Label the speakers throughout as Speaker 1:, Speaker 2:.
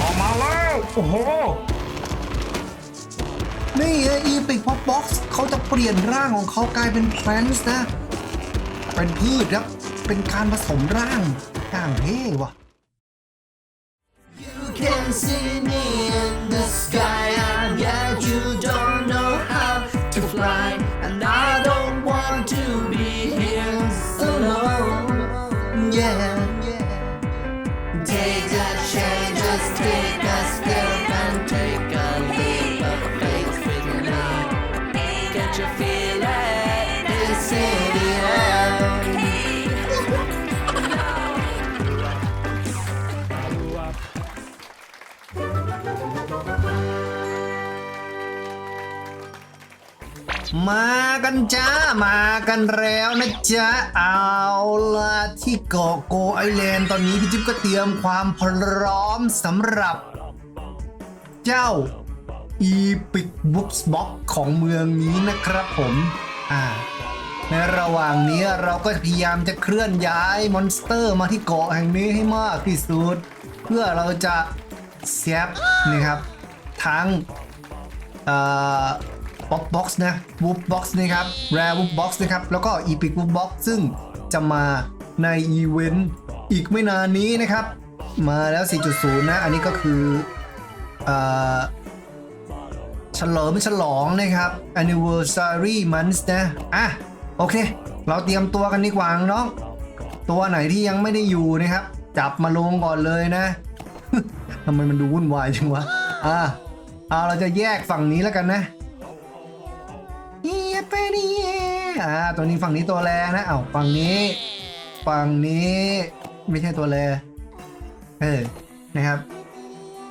Speaker 1: ออกมาแล้ว โอ้โห
Speaker 2: นี่ไงอีพิกพ็อปบ็อกซ์เขาจะเปลี่ยนร่างของเขากลายเป็นแพลนส์นะ เป็นพืชครับ เป็นการผสมร่างต่างเท่ว่ะ
Speaker 3: You can see me in the sky,
Speaker 2: มากันจ้ามากันแล้วนะจ๊ะเอาละที่เกาะโกไอแลนด์ตอนนี้พี่จิ๊บก็เตรียมความพร้อมสำหรับ เจ้า Epic Books Box ของเมืองนี้นะครับผมอ่าในระหว่างนี้เราก็พยายามจะเคลื่อนย้ายมอนสเตอร์มาที่เกาะแห่งนี้ให้มากที่สุด เพื่อเราจะเซฟนะครับ ทั้งเอ่อ บ็อกบ็อกซ์นะวูฟบ็อกซ์นะครับแรวูฟบ็อกซ์นะครับ แล้วก็อีพิกวูฟบ็อกซ์ซึ่งจะมาในอีเวนต์อีกไม่นานนี้นะครับ มาแล้ว 4.0 นะ อันนี้ก็คือเออเฉลิมฉลองนะครับ anniversary month นะ อะ โอเค เราเตรียมตัวกันดีกว่าน้อง ตัวไหนที่ยังไม่ได้อยู่นะครับ จับมาลงก่อนเลยนะทำไมมันดูวุ่นวายจังวะ อ่าเอาเราจะแยกฝั่งนี้แล้วกันนะ อ่าตัวนี้ฝั่งนี้ตัวแรงนะเอาฝั่งนี้ ฝั่งนี้ไม่ใช่ตัวแรเออนะครับ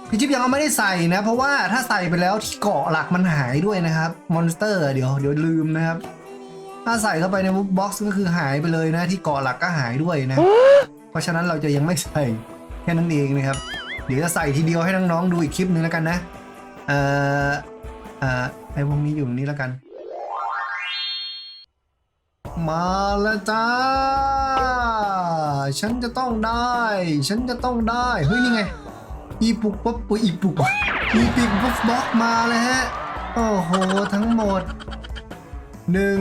Speaker 2: พี่จิ๊บยังไม่ได้ใส่นะ เพราะว่าถ้าใส่ไปแล้วที่เกาะหลักมันหายด้วยนะครับมอนสเตอร์เดี๋ยวเดี๋ยวลืมนะครับ ถ้าใส่เข้าไปในบ็อกซ์ก็คือหายไปเลยนะ ที่เกาะหลักก็หายด้วยนะ เพราะฉะนั้นเราจะยังไม่ใส่แค่นั้นเองนะครับ เดี๋ยวจะใส่ทีเดียวให้น้องๆดูอีกคลิปหนึ่งแล้วกันนะ เอ่อเอ่อไอ้พวกนี้อยู่ตรงนี้แล้วกัน มาแล้วจ้า ฉันจะต้องได้ ฉันจะต้องได้ เฮ้ยนี่ไง อีปุกปุ๊บปุ๊บอีปุกอีปิกปุ๊บบล็อกมาเลยฮะ โอ้โห ทั้งหมดหนึ่ง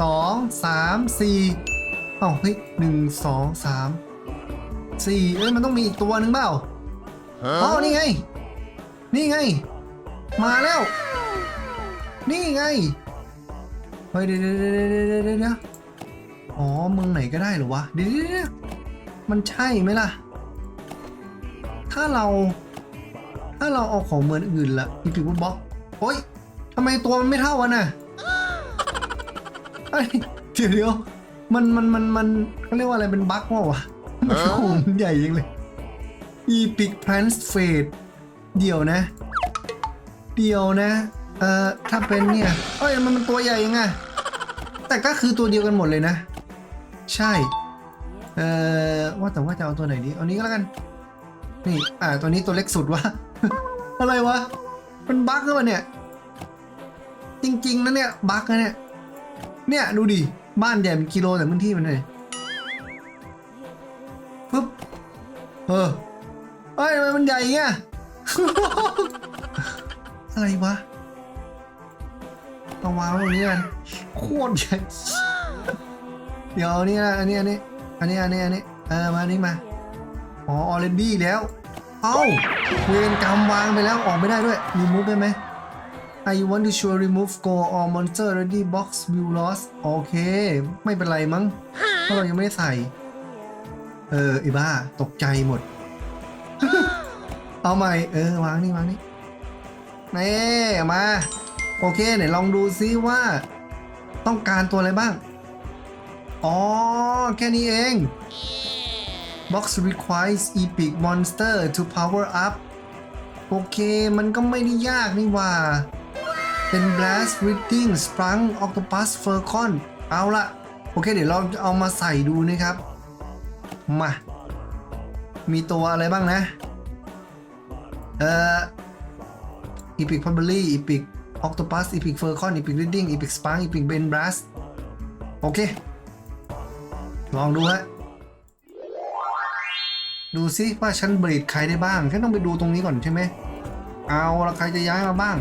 Speaker 2: สองสามสี่เอ้าเฮ้ยหนึ่งสองสามสี่เอ้ยมันต้องมีอีกตัวหนึ่งเปล่าอ๋อนี่ไง นี่ไง มาแล้ว นี่ไงเฮ้ยเดี๋ยวเดี๋ยวเดี๋ยวเดี๋ยวเดี๋ยวเดี๋ยวอ๋อเมืองไหนก็ได้เหรอวะเดี๋ยวเดี๋ยวเดี๋ยมันใช่ไหมล่ะ ถ้าเรา ถ้าเราเอาของเมืองอื่นละอีพิวบล็อกโอ้ยทำไมตัวมันไม่เท่ากันน่ะเอ้เดี๋ยวเดี๋ยวมันมันมันมันเขาเรียกว่าอะไรเป็นบั๊กวะวะมันโอ้มันใหญ่ยังเลย Epic Plans Fade เดี๋ยวนะ เดี๋ยวนะ เอ่อ ถ้าเป็นเนี่ยเอ้ยมันมันตัวใหญ่ยังไง แต่ก็คือตัวเดียวกันหมดเลยนะ ใช่ เอ่อ ว่าแต่ว่าจะเอาตัวไหนดี เอานี้ก็แล้วกัน นี่ อ่า ตัวนี้ตัวเล็กสุดวะ อะไรวะ มันบั๊กหรือเปล่าเนี่ย จริง ๆนะเนี่ย บั๊กนะเนี่ย เนี่ย ดูดิ บ้านใหญ่เป็นกิโลแต่พื้นที่มันเลยปึ๊บ เออเอ้ยทำไมมันใหญ่เงี้ย อะไรวะ ต้องวางไว้ตรงนี้กันโคตรใหญ่เดี๋ยวนนี้นะอันนี้อันนี้อันนี้อันนี้อันนี้เออมานี้มาอ๋อ already แล้วเอ้าเวรกรรมวางไปแล้วออกไม่ได้ด้วย remove ได้ไหม I want to show remove go all monster ready box view loss โอเค ไม่เป็นไรมั้งเพราะเรายังไม่ได้ใส่ เออไอ้บ้า ตกใจหมด เอาใหม่ เออ วางนี่ วางนี่นี่มา โอเคไหนลองดูซิว่า ต้องการตัวอะไรบ้าง อ๋อ แค่นี้เอง Box requires epic monster to power up โอเคมันก็ไม่ได้ยากนี่ว่า เป็น blast reading sprung octopus furcon เอาละโอเค เดี๋ยวเราเอามาใส่ดูนะครับ มา มีตัวอะไรบ้างนะ เอ่อ epic p u b l y epic octopus epic furcon epic reading epic sprung epic ben blast โอเค ลองดูฮะ ดูซิว่าฉันบรีดใครได้บ้าง ฉันต้องไปดูตรงนี้ก่อนใช่ไหม เอาละใครจะย้ายมาบ้าง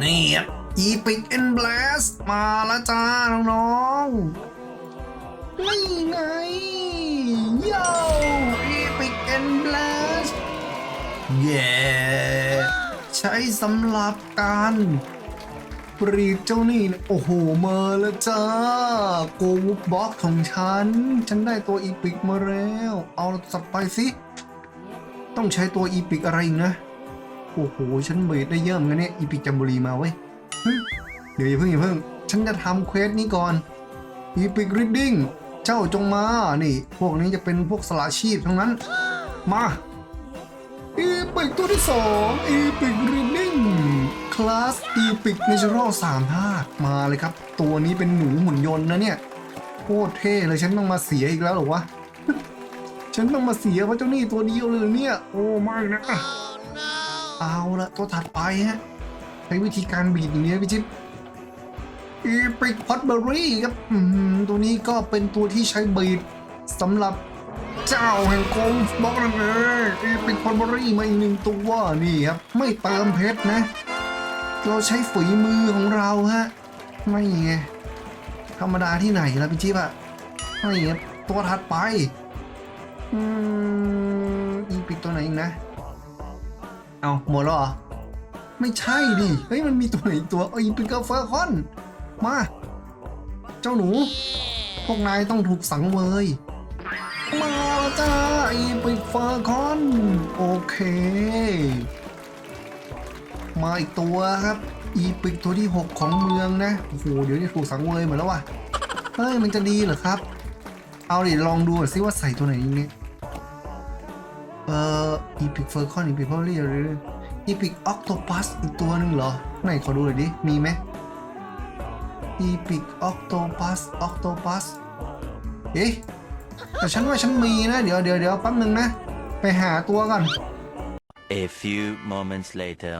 Speaker 2: นี่ครับอีพิกเอ็นบลสมาแล้วจ้า น้องๆนี่ไงโย่อีพิกเอ็นบลสเย้ใช้สำหรับการปรีดเจ้านี่โอ้โหเมาแล้วจ้าโกวุบล็อกของฉัน ฉันได้ตัวอีพิกมาแล้ว เอาสับไปสิต้องใช้ตัวอีพิกอะไรอีกนะ โอ้โห ฉันเบรดได้เยิ่มกันเนี่ยอีพิกจัมบุรีมาเว้ยเดี๋ยวอย่าเพิ่งอย่าเพิ่ง ฉันจะทำเควสนี้ก่อนอีพิกริดดิ้งเจ้าจงมา นี่ พวกนี้จะเป็นพวกสละชีพทั้งนั้น มา อีพิกตัวที่สองอีพิกริดดิ้งคลาสอีพิกเนเชอรัลสามธาตุมาเลยครับ ตัวนี้เป็นหนูหุ่นยนต์นะเนี่ยโคตรเท่เลยฉันต้องมาเสียอีกแล้วหรอวะ ฉันต้องมาเสียเพราะเจ้านี่ตัวเดียวเลยเนี่ย โอ้ไม่นะ เอาละตัวถัดไปฮะใช้วิธีการบีดอย่างนี้พี่จิ๊บอีพิกพอตเบอรี่ครับตัวนี้ก็เป็นตัวที่ใช้บีดสำหรับ เจ้าแห่งโกลบล็อกนั่นเองอีพิกพอตเบอรี่มาอีกหนึ่งตัวนี่ครับ ไม่เติมเพชรนะ เราใช้ฝีมือของเราฮะ ไม่ไงธรรมดาที่ไหนละพี่จิ๊บอะไม่ไงตัวถัดไป อืมอีพิกตัวไหนอีกนะ เอาหมดแล้วเหรอ ไม่ใช่ดิ เฮ้ยมันมีตัวไหนอีกตัวเอ้ยเป็นกาเฟอร์คอน มา เจ้าหนู พวกนายต้องถูกสังเวย มาแล้วจ้าอีปิกเฟอร์คอน โอเค มาอีกตัวครับ อีปิกตัวที่ 6 ของเมืองนะ โอ้โห เดี๋ยวนี้ถูกสังเวยหมดแล้ววะเฮ้ย มันจะดีเหรอครับ เอาดิลองดูสิว่าใส่ตัวไหนอย่างนี้เอ่ออีพิกเฟอร์คอนอีพิกพอลี่หรืออีพิกออกโตปัสอีกตัวหนึ่งเหรอ ไหนขอดูหน่อยดิ มีไหมอีพิกออกโตปัสออกโตปัสเอ๊ะ แต่ฉันว่าฉันมีนะ เดี๋ยวเดี๋ยวเดี๋ยวแป๊บนึงนะ ไปหาตัวก่อน
Speaker 4: A few moments later.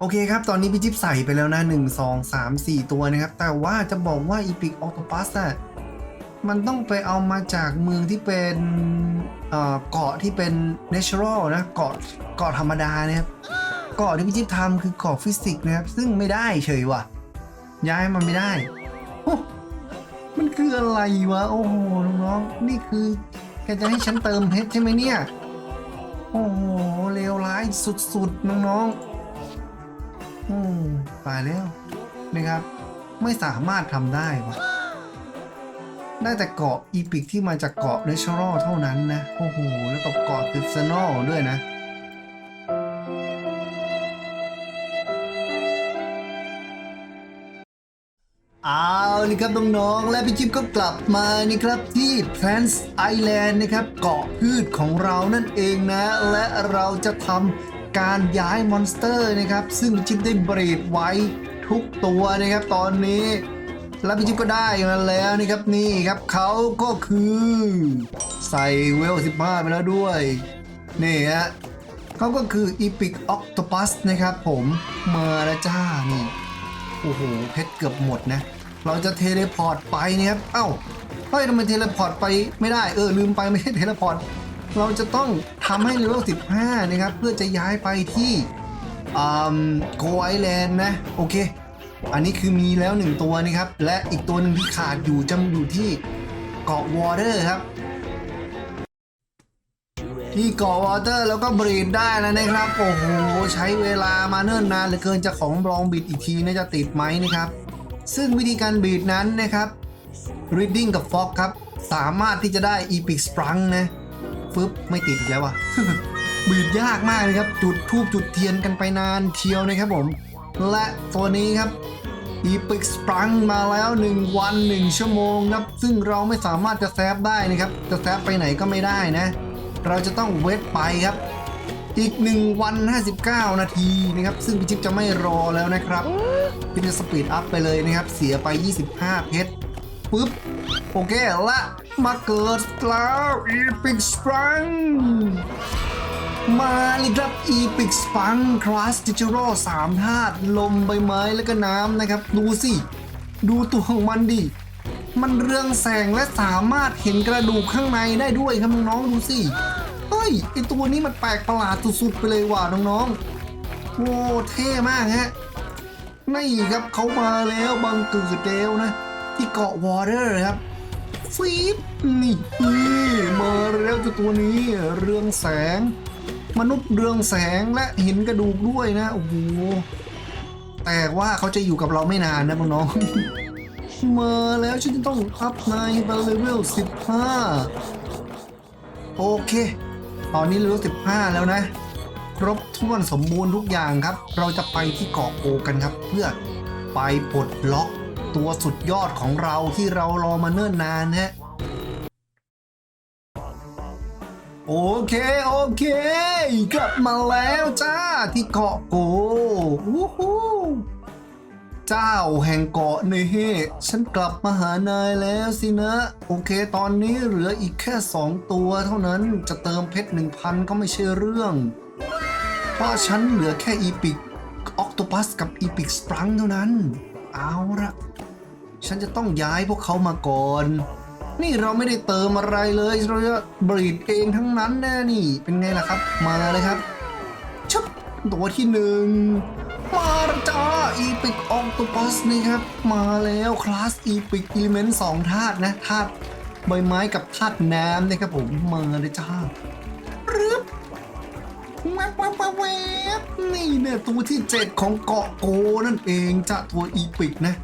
Speaker 2: โอเคครับ ตอนนี้พี่จิ๊บใส่ไปแล้วนะ 1 2 3 4 ตัวนะครับ แต่ว่าจะบอกว่า Epic Octopus อะมันต้องไปเอามาจากเมืองที่เป็นเอ่อเกาะที่เป็น natural นะ เกาะเกาะธรรมดานะครับ เกาะที่พี่จิ๊บทำคือเกาะฟิสิกส์นะครับ ซึ่งไม่ได้เฉยว่ะ ย้ายมันไม่ได้โอ้ มันคืออะไรวะ โอ้โหน้องๆนี่คือแกจะให้ฉันเติมเพชรใช่ไหมเนี่ย โอ้โหเลวร้ายสุดๆน้องๆอืมตายแล้วนะครับ ไม่สามารถทำได้วะได้แต่เกาะอีพิกที่มาจากเกาะเนเชอรัลเท่านั้นนะ โอ้โห แล้วก็เกาะติสโนลด้วยนะ เอาเลยครับน้องๆและพี่จิ๊บก็กลับมานี่ครับที่ Plants Island นะครับเกาะพืชของเรานั่นเองนะ และเราจะทำการย้ายมอนสเตอร์นะครับ ซึ่งพี่จิ๊บได้บรีดไว้ทุกตัวนะครับตอนนี้ แล้วพี่จิ๊บก็ได้มาแล้วนะครับนี่ครับเขาก็คือใส่เวล 15 ไปแล้วด้วย นี่ฮะเขาก็คือ Epic Octopus นะครับผมมาแล้วจ้านี่ โอ้โหเพชรเกือบหมดนะ เราจะเทเลพอร์ตไปเนะครับ เอ้าเฮ้ยทำไมเทเลพอร์ตไปไม่ได้ เออลืมไปไม่ใช่เทเลพอร์ต เราจะต้องทำให้เลเวล15 นะครับ เพื่อจะย้ายไปที่อ่าโกไอแลนด์นะ โอเค อันนี้คือมีแล้วหนึ่งตัวนะครับ และอีกตัวหนึ่งที่ขาดอยู่จำอยู่ที่เกาะวอเตอร์ครับ ที่เกาะวอเตอร์แล้วก็บรีดได้แล้วนะครับ โอ้โห ใช้เวลามาเนิ่นนานเหลือเกินจะของลองบิดอีกทีนะจะติดไหมนะครับ ซึ่งวิธีการบีดนั้นนะครับ Reading กับ Fog ครับ สามารถที่จะได้ Epic Sprung นะฟึบไม่ติดแล้วว่ะบีดยากมากเลยครับ จุดทูบจุดเทียนกันไปนานเทียวนะครับผม และตัวนี้ครับ Epic Sprung มาแล้ว 1 วัน 1 ชั่วโมงครับ ซึ่งเราไม่สามารถจะแซฟได้นะครับ จะแซฟไปไหนก็ไม่ได้นะ เราจะต้องเวทไปครับ อีก 1 วัน 59 นาทีนะครับ ซึ่งพี่จิ๊บจะไม่รอแล้วนะครับพี่จะสปีดอัพไปเลยนะครับ เสียไป 25 เพชรปุ๊บ โอเคละมาเกิดแล้วอีพิกสปรังมาเลยครับอีพิกสปังคลาสติจโร่สามธาตุลมใบไม้แล้วก็น้ำนะครับ ดูสิ ดูตัวของมันดิมันเรืองแสงและสามารถเห็นกระดูกข้างในได้ด้วยครับน้องๆดูสิ เฮ้ยไอตัวนี้มันแปลกประหลาดสุดๆไปเลยว่ะน้องๆ โอ้เท่มากฮะนี่ครับเขามาแล้วบังเกิดแล้วนะ ที่เกาะวอเตอร์ครับฟีบนี่นี่มาแล้วเจ้าตัวนี้เรืองแสง มนุษย์เรืองแสงและเห็นกระดูกด้วยนะ โอ้โหแต่ว่าเขาจะอยู่กับเราไม่นานนะน้องๆมาแล้วฉันจะต้องอัพนายไปเลเวล15 โอเค ตอนนี้เลเวล15 แล้วนะ ครบถ้วนสมบูรณ์ทุกอย่างครับ เราจะไปที่เกาะโกกันครับ เพื่อไปปลดล็อกตัวสุดยอดของเราที่เรารอมาเนิ่นนานนะฮะโอเค โอเค กลับมาแล้วจ้าที่เกาะโกวู้ฮู้ เจ้าแห่งเกาะเนเฮฉันกลับมาหานายแล้วสินะ โอเค ตอนนี้เหลืออีกแค่สองตัวเท่านั้นจะเติมเพชรหนึ่งพันก็ไม่ใช่เรื่อง เพราะฉันเหลือแค่อีพิกออกโตปัสกับอีพิกสปรังเท่านั้น เอาละฉันจะต้องย้ายพวกเขามาก่อน นี่เราไม่ได้เติมอะไรเลยเราจะบรีดเองทั้งนั้นแน่นี่ เป็นไงล่ะครับ มาเลยครับชุบตัวที่หนึ่ง มาจ้าอีพิกออกโตปัสนี่ครับ มาแล้วคลาสอีพิกอิเลเมนต์สองธาตุนะธาตุใบไม้กับธาตุน้ำนะครับผมมาเลยจ้ารึบแวบแวบแวบแวบนี่เนี่ยตัวที่ 7 ของเกาะโกนั่นเองจะตัวอีพิกนะ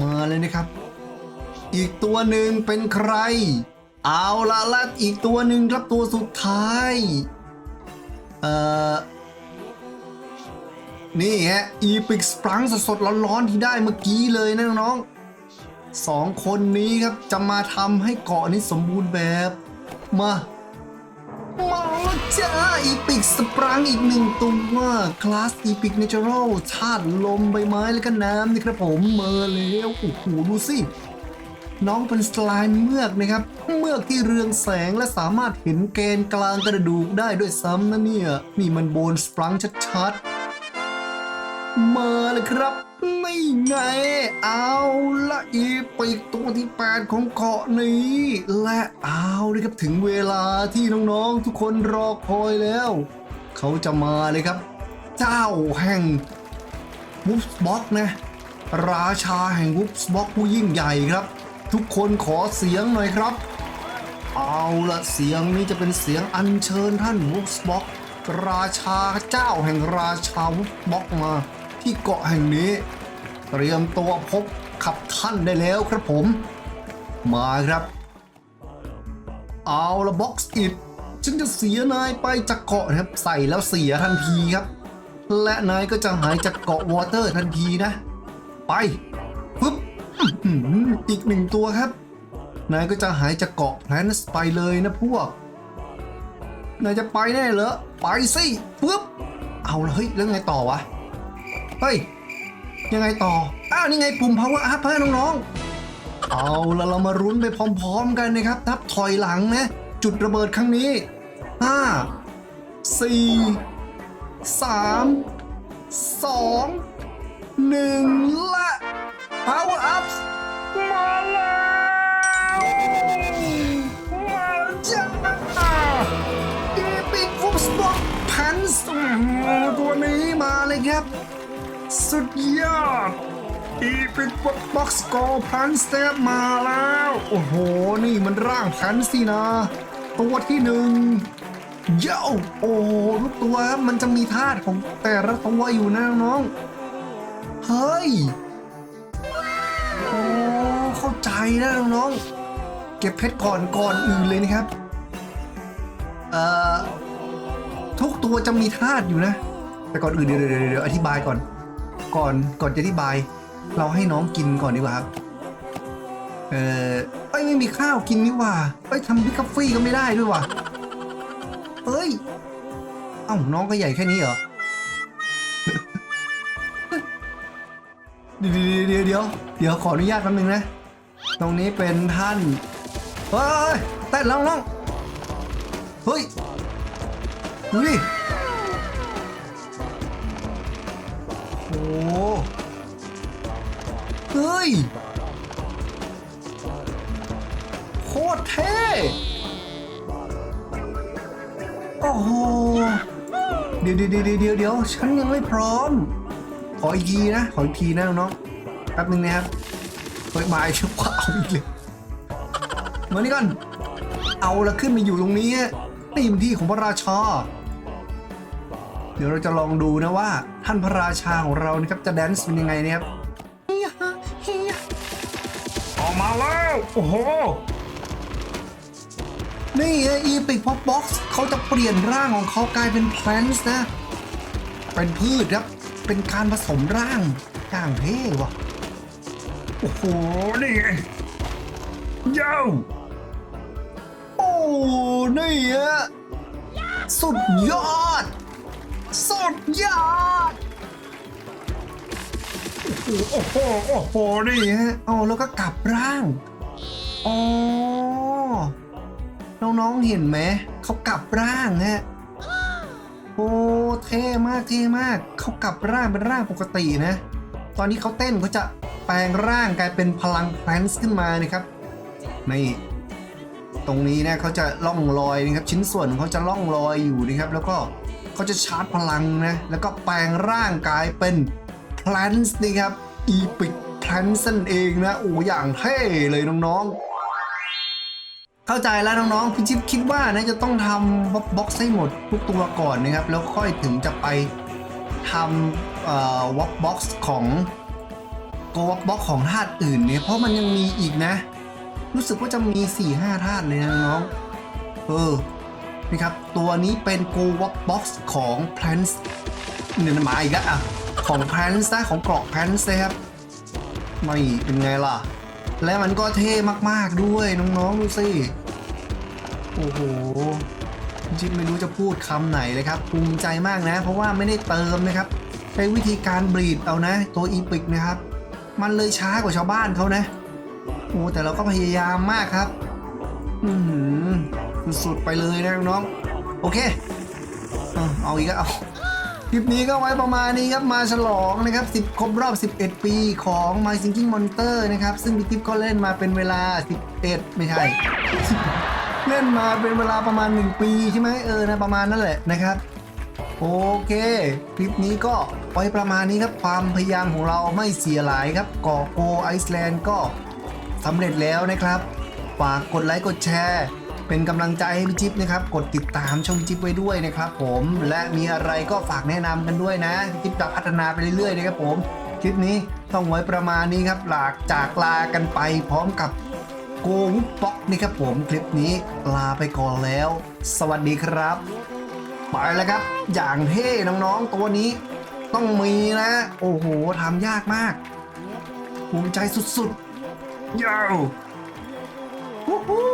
Speaker 2: มาเลยนะครับ อีกตัวหนึ่งเป็นใคร เอาละละอีกตัวหนึ่งครับตัวสุดท้าย เอ่อ นี่ฮะอีพิกสปรังสดๆร้อนๆที่ได้เมื่อกี้เลยนะน้องๆสองคนนี้ครับจะมาทำให้เกาะนี้สมบูรณ์แบบ มามาแล้วจ้าอีพิกสปรังอีกหนึ่งตัวคลาสอีพิกเนเจอรัลธาตุลมใบไม้และก็น้ำนี่ครับผมเมาแล้วโอ้โหดูสิน้องเป็นสไลม์เมือกนะครับ เมือกที่เรืองแสงและสามารถเห็นแกนกลางกระดูกได้ด้วยซ้ำนะเนี่ย นี่มันโบนสปรังชัดๆ มาเลยครับนี่ไง เอาละอีปีกตัวที่ 8 ของเกาะนี้ และเอาเลยครับถึงเวลาที่น้องๆทุกคนรอคอยแล้ว เขาจะมาเลยครับ เจ้าแห่งวูฟบ็อกนะ ราชาแห่งวูฟบ็อกผู้ยิ่งใหญ่ครับ ทุกคนขอเสียงหน่อยครับ เอาละเสียงนี้จะเป็นเสียงอัญเชิญท่านวูฟบ็อกราชาเจ้าแห่งราชาวูฟบ็อกมา ที่เกาะแห่งนี้ เตรียมตัวพบขับท่านได้แล้วครับผม มาครับ เอาละบ็อกซ์อิดฉันจะเสียนายไปจากเกาะครับใส่แล้วเสียทันทีครับ และนายก็จะหายจากเกาะวอเตอร์ทันทีนะ ไปปึ๊บอีกหนึ่งตัวครับ นายก็จะหายจากเกาะแพลนส์ไปเลยนะพวก นายจะไปแน่เหรอ ไปสิปึ๊บเอาละเฮ้ยแล้วไงต่อวะ เฮ้ย ยังไงต่อ อ้าว นี่ไงปุ่ม power up เพื่อนน้องๆ เอาละเรามารุ้นไปพร้อมๆกันนะครับนับถอยหลังนะ จุดระเบิดครั้งนี้ 5 4 3 2 1 และ power up มาแล้วมาจ้าอีพิกฟุตสปอร์ตแพนส์ตัวนี้มาเลยครับ สุดยอด อีพิกบ็อกซ์โกพันสเตปมาแล้ว โอ้โห นี่มันร่างพันสินะ ตัวที่หนึ่งเย้าโอ้โหทุกตัวมันจะมีธาตุของแต่ละตัวอยู่นะน้อง เฮ้ย โอ้เข้าใจนะน้อง เก็บเพชรก่อนก่อนอื่นเลยนะครับ เอ่อ ทุกตัวจะมีธาตุอยู่นะ แต่ก่อนอื่นเดี๋ยวเดี๋ยวเดี๋ยวอธิบายก่อน ก่อนก่อนจะอธิบาย เราให้น้องกินก่อนดีกว่าครับ เออเอ้ยไม่มีข้าวกินนี่ว่าเอ้ยทำพิกาแฟก็ไม่ได้ด้วยว่ะเอ้ย เอ้าน้องก็ใหญ่แค่นี้เหรอ เดี๋ยวเดี๋ยวเดี๋ยวเดี๋ยวขออนุญาตแป๊บนึงนะ ตรงนี้เป็นท่านเฮ้ยเต้นแล้วน้องเฮ้ยดูดิ เฮ้ย โคตรเท่ โอ้โห เดี๋ยวเดี๋ยวเดี๋ยวเดี๋ยวเดี๋ยวฉันยังไม่พร้อม ขออีกทีนะ ขออีกทีนะน้องแป๊บนึงนะครับเฮ้ยมาชุบขวาเอาอีกเลยมานี่ก่อน เอาละขึ้นมาอยู่ตรงนี้นี่มันที่ของพระราชาเดี๋ยวเราจะลองดูนะว่า ท่านพระราชาของเรานะครับจะแดนซ์เป็นยังไงนะครับ
Speaker 1: ออกมาแล้ว โอ้โห
Speaker 2: นี่ไงอีพิกพ็อปบ็อกซ์เขาจะเปลี่ยนร่างของเขากลายเป็นแพลนส์นะ เป็นพืชครับ เป็นการผสมร่างอย่างเท่ว่ะ
Speaker 1: โอ้โห นี่ไงเย้า
Speaker 2: โอ้ นี่ฮะสุดยอด สุดยอด
Speaker 1: โอ้โห โอ้โห นี่
Speaker 2: ฮะเอาแล้วก็กลับร่าง อ๋อ น้องๆ เห็นไหม เขากลับร่างฮะ โอ้ เท่มาก เท่มาก เขากลับร่างเป็นร่างปกตินะ ตอนนี้เขาเต้นเขาจะแปลงร่างกลายเป็นพลังแพลนส์ขึ้นมานะครับ นี่ตรงนี้นะเขาจะล่องลอยนะครับชิ้นส่วนของเขาจะล่องลอยอยู่นะครับ แล้วก็ เขาจะชาร์จพลังนะ แล้วก็แปลงร่างกายเป็น Plants นะครับ Epic Plants นั่นเองนะโอ้อย่างเท่เลยน้องๆ เข้าใจแล้วน้องๆ พี่จิ๊บคิดว่านะจะต้องทำบ็อกบ็อกซ์ให้หมดทุกตัวก่อนนะครับ แล้วค่อยถึงจะไปทำเอ่อวอกบ็อกซ์ของโกวอกบ็อกของธาตุอื่นเนี่ยเพราะมันยังมีอีกนะ รู้สึกว่าจะมี4-5ธาตุเลยนะน้องเออ นี่ครับ ตัวนี้เป็น Go Walk Box ของ Plants เนี่ยมาอีกแล้วอะ ของ Plants นะของเกราะ Plants นะครับไม่เป็นไงล่ะ และมันก็เท่มากๆด้วยน้องๆดูสิโอ้โหจิ๊บไม่รู้จะพูดคำไหนเลยครับภูมิใจมากนะ เพราะว่าไม่ได้เติมนะครับใช้วิธีการบรีดเอานะ ตัวอีพิกนะครับ มันเลยช้ากว่าชาวบ้านเขานะโอ้แต่เราก็พยายามมากครับ อือหือ สุดๆไปเลยนะน้องโอเคเอาอีกแล้วเอาคลิปนี้ก็ไว้ประมาณนี้ครับมาฉลองนะครับ10ครบรอบ 11 ปีของ My Thinking Monster นะครับ ซึ่งพี่ทิปก็เล่นมาเป็นเวลา 11 ไม่ใช่ เล่นมาเป็นเวลาประมาณ 1 ปีใช่ไหมเออนะประมาณนั่นแหละนะครับโอเค คลิปนี้ก็ไว้ประมาณนี้ครับ ความพยายามของเราไม่เสียหลายครับก่อโกไอซ์แลนด์ก็สำเร็จแล้วนะครับ ฝากกดไลค์กดแชร์ เป็นกำลังใจให้พี่จิ๊บนะครับ กดติดตามช่องพี่จิ๊บไว้ด้วยนะครับผมและมีอะไรก็ฝากแนะนำกันด้วยนะพี่จิ๊บจะพัฒนาไปเรื่อยๆนะครับผมคลิปนี้ต้องไว้ประมาณนี้ครับหลากจากลากันไปพร้อมกับโกวุบบ็อกนี่ครับผมคลิปนี้ลาไปก่อนแล้ว สวัสดีครับไปแล้วครับ อย่างเท่น้องๆตัวนี้ ต้องมีนะ โอ้โหทำยากมากภูมิใจสุดๆ
Speaker 1: เย้า
Speaker 2: วู้ฮู้